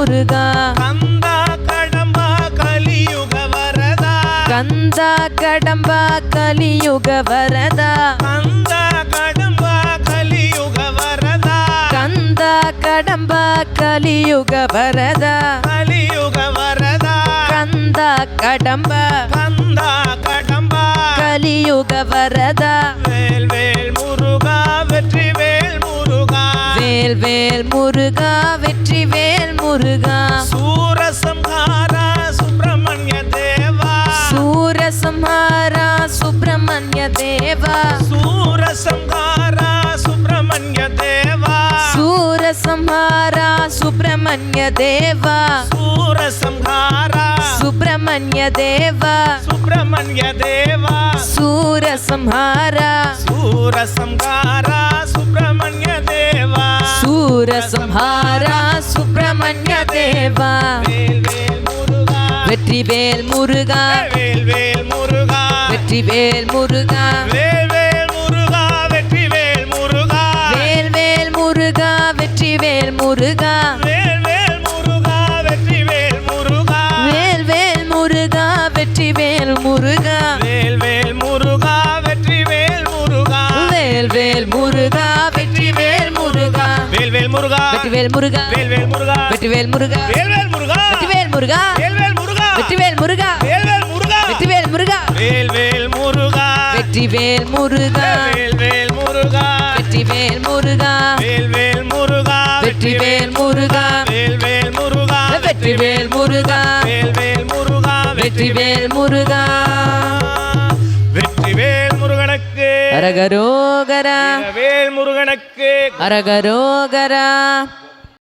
முருகா கந்தா கடம்பா கலியுக வரதா. கந்தா கடம்பா கலியுக வரதா. கந்தா கடம்பா கலியுக வரதா. கந்தா கடம்பா கலியுக வரதா. கலியுக வரதா. கந்தா கடம்பா. கந்தா கடம்பா. கலியுக வரதா. வேல் வேல் முருகா வெற்றி வேல் முருகா. சூரசம்ஹாரா சுப்பிரமணிய தேவா. சூரசம்ஹாரா சுப்பிரமணிய தேவா. சூரசம்ஹாரா சுப்பிரமணிய தேவா. சூரசம்ஹாரா சுப்பிரமணிய தேவா. சூரசம்ஹாரா. சுப்பிரமணிய தேவா. சுப்பிரமணிய தேவா. சூரசம்ஹாரா. சூரசம்ஹாரா. சூரசம்ஹாரா சுப்பிரமணிய தேவா வெற்றி வேல் முருகா வெற்றி வேல் முருகா வெற்றி வேல் முருகா வெற்றி வேல் முருகா முருகா வெற்றி வேல் முருகா வேல் வேல் முருகா வெற்றி வேல் முருகா வேல் வேல் முருகா வெற்றி வேல் முருகா வேல் வேல் முருகா வெற்றி வேல் முருகா வேல் வேல் முருகா வெற்றி வேல் முருகா வேல் வேல் முருகா வெற்றி வேல் முருகா வேல் வேல் முருகா வெற்றி வேல் முருகா வேல் வேல் முருகா வெற்றி வேல் முருகா வேல் வேல் முருகா வெற்றி வேல் முருகா வேல் வேல் முருகா வெற்றி வேல் முருகா வெற்றி வேல் முருகனுக்கு அரகரோகரா. வேல் முருகனுக்கு அரகரோகரா.